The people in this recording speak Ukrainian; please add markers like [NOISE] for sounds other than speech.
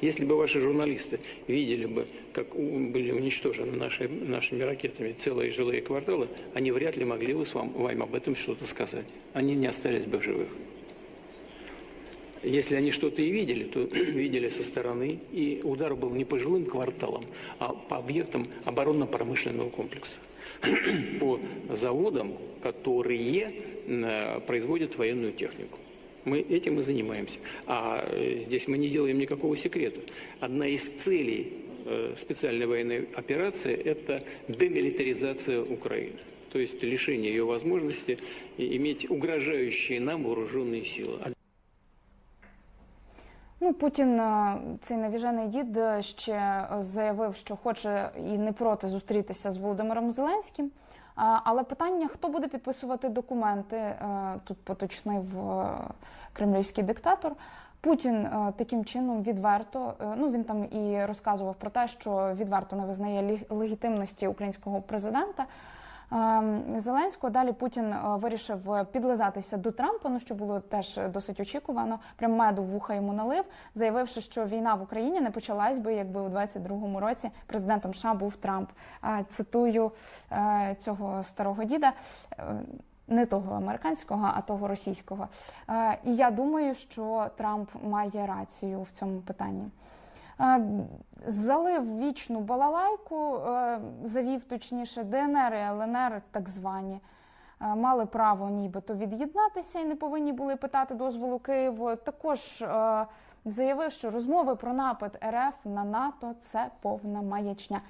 Если бы ваши журналисты видели бы, как были уничтожены наши, нашими ракетами целые жилые кварталы, они вряд ли могли бы с вам, вам об этом что-то сказать. Они не остались бы в живых. Если они что-то и видели, то [CLEARS THROAT] видели со стороны, и удар был не по жилым кварталам, а по объектам оборонно-промышленного комплекса, [CLEARS THROAT] по заводам, которые э, производят военную технику. Мы этим и занимаемся. А э, здесь мы не делаем никакого секрета. Одна из целей э, специальной военной операции – это демилитаризация Украины. То есть лишение ее возможности и- иметь угрожающие нам вооруженные силы. А Ну, Путін, е, цей навіжений дід, е, ще е, заявив, що хоче і не проти зустрітися з Володимиром Зеленським. Але питання, хто буде підписувати документи, е, тут поточнив е, кремлівський диктатор. Путін е, таким чином відверто, ну він там і розказував про те, що відверто не визнає легітимності українського президента. Ем, Зеленського далі Путін е, вирішив підлизатися до Трампа, ну що було теж досить очікувано. Прям меду вуха йому налив, заявивши, що війна в Україні не почалась би, якби у 22-му році президентом США був Трамп. Е, Цитую е, цього старого діда. е, Не того американського, а того російського. Е, І я думаю, що Трамп має рацію в цьому питанні. Е, Залив вічну балалайку, е, завів точніше ДНР і ЛНР, так звані. е, Мали право нібито від'єднатися і не повинні були питати дозволу Києву. Також заявив, що розмови про напад РФ на НАТО це повна маячня.